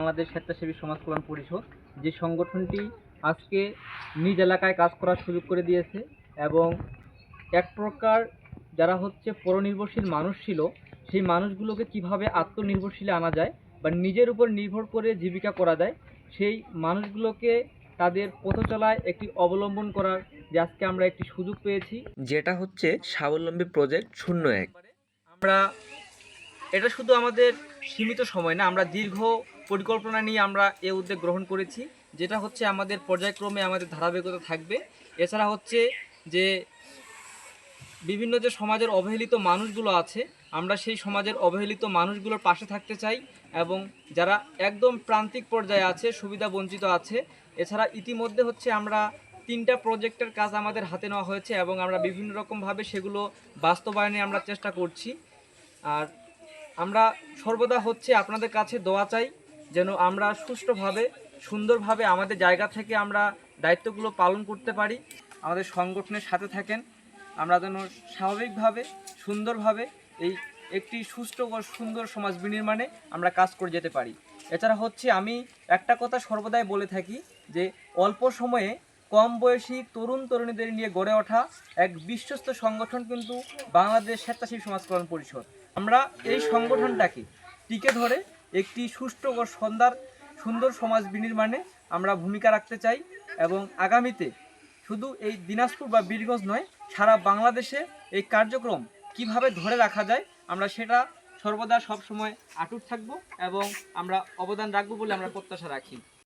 বাংলাদেশ স্বেচ্ছাসেবী সমাজ কল্যাণ পরিষদ যে সংগঠনটি আজকে নিজ এলাকায় কাজ করার সুযোগ করে দিয়েছে এবং এক প্রকার যারা হচ্ছে পরনির্ভরশীল মানুষ ছিল সেই মানুষগুলোকে কীভাবে আত্মনির্ভরশীলে আনা যায় বা নিজের উপর নির্ভর করে জীবিকা করা যায় সেই মানুষগুলোকে তাদের পথ চলায় একটি অবলম্বন করার যে আজকে আমরা একটি সুযোগ পেয়েছি। যেটা হচ্ছে স্বাবলম্বী প্রজেক্ট শূন্য এক। আমরা এটা শুধু আমাদের সীমিত সময় না আমরা দীর্ঘ পরিকল্পনা নিয়ে আমরা এ উদ্যোগ গ্রহণ করেছি, যেটা হচ্ছে আমাদের পর্যায়ক্রমে আমাদের ধারাবাহিকতা থাকবে। এছাড়া হচ্ছে যে বিভিন্ন যে সমাজের অবহেলিত মানুষগুলো আছে, আমরা সেই সমাজের অবহেলিত মানুষগুলোর পাশে থাকতে চাই এবং যারা একদম প্রান্তিক পর্যায়ে আছে, সুবিধা বঞ্চিত আছে, এছাড়া ইতিমধ্যে হচ্ছে আমরা তিনটা প্রজেক্টের কাজ আমাদের হাতে নেওয়া হয়েছে এবং আমরা বিভিন্ন রকমভাবে সেগুলো বাস্তবায়নে আমরা চেষ্টা করছি। আর আমরা সর্বদা হচ্ছে আপনাদের কাছে দোয়া চাই যেন আমরা সুষ্ঠুভাবে, সুন্দরভাবে আমাদের জায়গা থেকে আমরা দায়িত্বগুলো পালন করতে পারি। আমাদের সংগঠনের সাথে থাকেন। আমরা যেন স্বাভাবিকভাবে, সুন্দরভাবে এই একটি সুষ্ঠু ও সুন্দর সমাজ বিনির্মাণে আমরা কাজ করে যেতে পারি। এছাড়া হচ্ছে আমি একটা কথা সর্বদাই বলে থাকি যে, অল্প সময়ে কম বয়সী তরুণ তরুণীদের নিয়ে গড়ে ওঠা এক বিশ্বস্ত সংগঠন কিন্তু বাংলাদেশ স্বেচ্ছাসেবী সমাজ কল্যাণ পরিষদ। আমরা এই সংগঠনটাকে টিকে ধরে একটি সুষ্ঠু ও সন্ধ্যার সুন্দর সমাজ বিনির্মাণে আমরা ভূমিকা রাখতে চাই এবং আগামীতে শুধু এই দিনাজপুর বা বীরগঞ্জ নয়, সারা বাংলাদেশে এই কার্যক্রম কীভাবে ধরে রাখা যায়, আমরা সেটা সর্বদা সব সময় আটুট থাকব এবং আমরা অবদান রাখব বলে আমরা প্রত্যাশা রাখি।